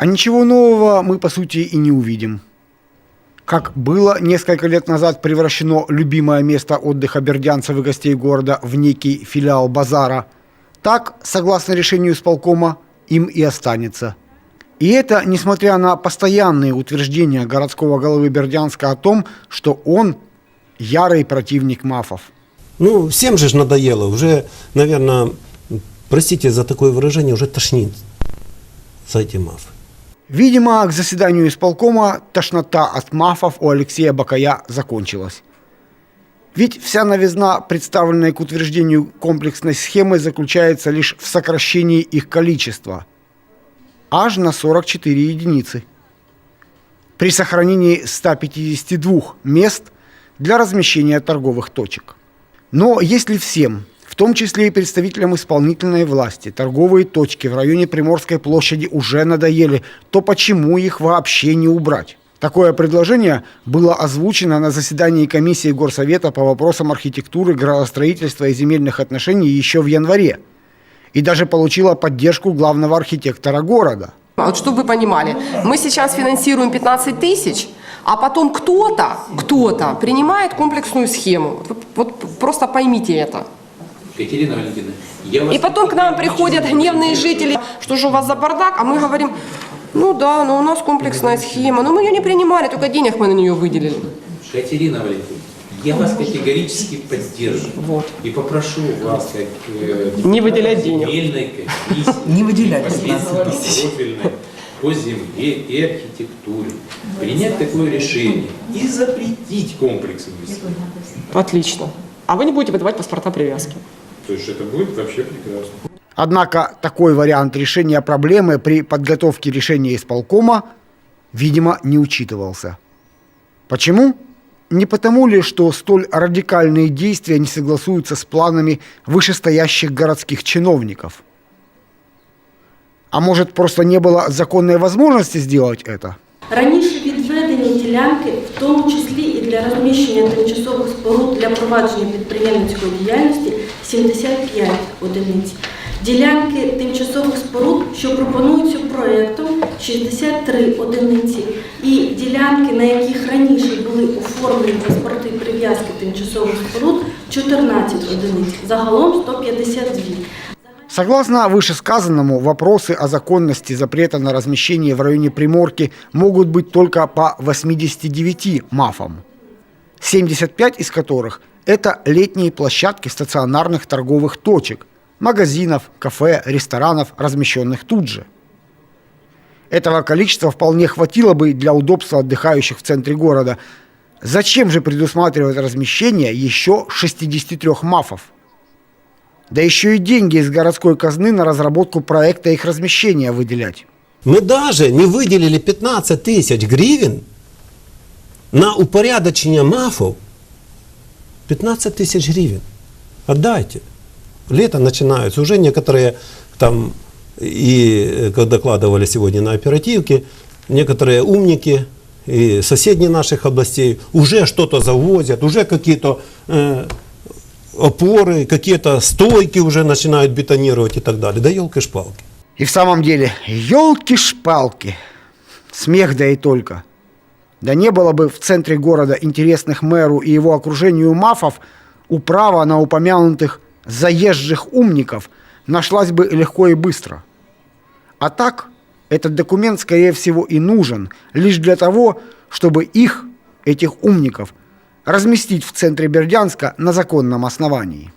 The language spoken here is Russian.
А ничего нового мы, по сути, и не увидим. Как было несколько лет назад превращено любимое место отдыха бердянцев и гостей города в некий филиал базара, так, согласно решению исполкома, им и останется. И это несмотря на постоянные утверждения городского головы Бердянска о том, что он ярый противник мафов. Ну, всем же надоело. Уже, наверное, простите за такое выражение, уже тошнит с этим мафы. Видимо, к заседанию исполкома тошнота от мафов у Алексея Бакая закончилась. Ведь вся новизна, представленная к утверждению комплексной схемы, заключается лишь в сокращении их количества. Аж на 44 единицы. При сохранении 152 мест для размещения торговых точек. Но если всем, том числе и представителям исполнительной власти, торговые точки в районе Приморской площади уже надоели, то почему их вообще не убрать? Такое предложение было озвучено на заседании комиссии Горсовета по вопросам архитектуры, градостроительства и земельных отношений еще в январе. И даже получило поддержку главного архитектора города. А Вот чтобы вы понимали, мы сейчас финансируем 15 тысяч, а потом кто-то, кто-то принимает комплексную схему. Вот, вот просто поймите это. Катерина Валентиновна, я вас... И потом к нам приходят гневные жители, что же у вас за бардак, а мы говорим, ну да, но у нас комплексная схема, но мы ее не принимали, только денег мы на нее выделили. Катерина Валентиновна, я вас категорически поддерживаю. Вот. И попрошу вас, как э, Не выделять денег. земельной комиссии, Не выделять непосредственно 15 тысяч. профильной по земле и архитектуре, принять такое решение и запретить комплексную схему. Отлично. А вы не будете выдавать паспорта привязки. То есть это будет вообще прекрасно. Однако такой вариант решения проблемы при подготовке решения исполкома, видимо, не учитывался. Почему? Не потому ли, что столь радикальные действия не согласуются с планами вышестоящих городских чиновников? А может, просто не было законной возможности сделать это? Раніше відведені ділянки, в тому числі і для розміщення тимчасових споруд для провадження підприємницької діяльності 75 одиниць. Ділянки тимчасових споруд, що пропонуються проєктом, 63 одиниці. І ділянки, на яких раніше були оформлені паспорти прив'язки тимчасових споруд, 14 одиниць. Загалом 152. Согласно вышесказанному, вопросы о законности запрета на размещение в районе Приморки могут быть только по 89 МАФам, 75 из которых – это летние площадки стационарных торговых точек, магазинов, кафе, ресторанов, размещенных тут же. Этого количества вполне хватило бы для удобства отдыхающих в центре города. Зачем же предусматривать размещение еще 63 МАФов? Да еще и деньги из городской казны на разработку проекта их размещения выделять. Мы даже не выделили 15 тысяч гривен на упорядочение мафов. 15 тысяч гривен. Отдайте. Лето начинается. Уже некоторые там, и э, как докладывали сегодня на оперативке, некоторые умники и соседние наших областей уже что-то завозят, уже какие-то э, опоры, какие-то стойки уже начинают бетонировать и так далее. Да елки-шпалки. И в самом деле, елки-шпалки, смех да и только. Да не было бы в центре города интересных мэру и его окружению мафов, управа на упомянутых заезжих умников нашлась бы легко и быстро. А так, этот документ, скорее всего, и нужен лишь для того, чтобы их, этих умников, разместить в центре Бердянска на законном основании.